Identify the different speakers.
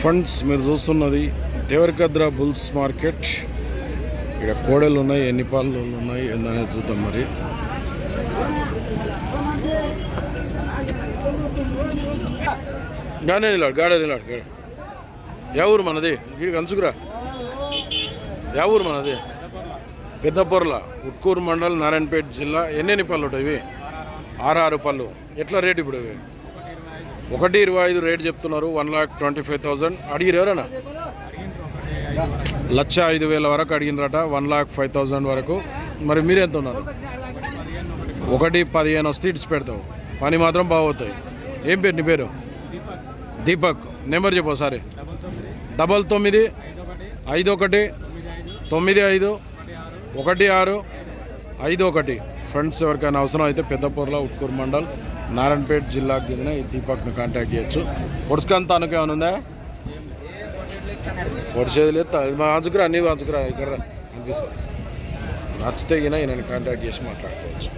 Speaker 1: Friends మీరు చూస్తున్నది Devarakadra bulls market. ఇక్కడ కోడలు ఉన్నాయి ఎన్ని పాలు ఉన్నాయి ఏందనేది చూద్దాం మరి. గానే నిలాడు గాడే నిలాడు గాడే యా ఊరు మనది ఇది కంచుకురా యా ఊరు మనది. పెద్దపొర్ల ఉట్కూరు మండల్ నారాయణపేట జిల్లా. ఎన్ని పళ్ళు ఉంటాయి ఇవి? ఆరు ఆరు పళ్ళు. ఎట్లా రేటు ఇప్పుడు ఇవి? ఒకటి ఇరవై ఐదు రేట్ చెప్తున్నారు one lakh twenty five thousand అడిగిరు ఎవరన్నా లక్ష ఐదు వేల వరకు అడిగినరట వన్ లాక్ ఫైవ్ థౌజండ్ వరకు. మరి మీరు ఎంత ఉన్నారు ఒకటి పదిహేను వస్తే ఇట్స్ పెడతావు. పని మాత్రం బాగవుతాయి. ఏం పేరు నీ పేరు? దీపక్. నెంబర్ చెప్పు ఒకసారి. డబల్ తొమ్మిది ఐదు ఒకటి తొమ్మిది ఐదు ఒకటి ఆరు ఐదు ఒకటి ఫ్రెండ్స్ ఎవరికైనా అవసరం అయితే పెద్దపూర్లో ఉట్కూరు మండల్ నారాయణపేట జిల్లాకు చెందిన ఈ దీపక్ను కాంటాక్ట్ చేయొచ్చు. పొడుచుకంత అనుకు ఏమైనా ఉందా? పొడిచేది లేదు. మా అంచుకురా అన్నీ అంచుకురా ఇక్కడ అనిపిస్తుంది. నచ్చితే ఈయన ఈయనని కాంటాక్ట్ చేసి మాట్లాడుకోవచ్చు.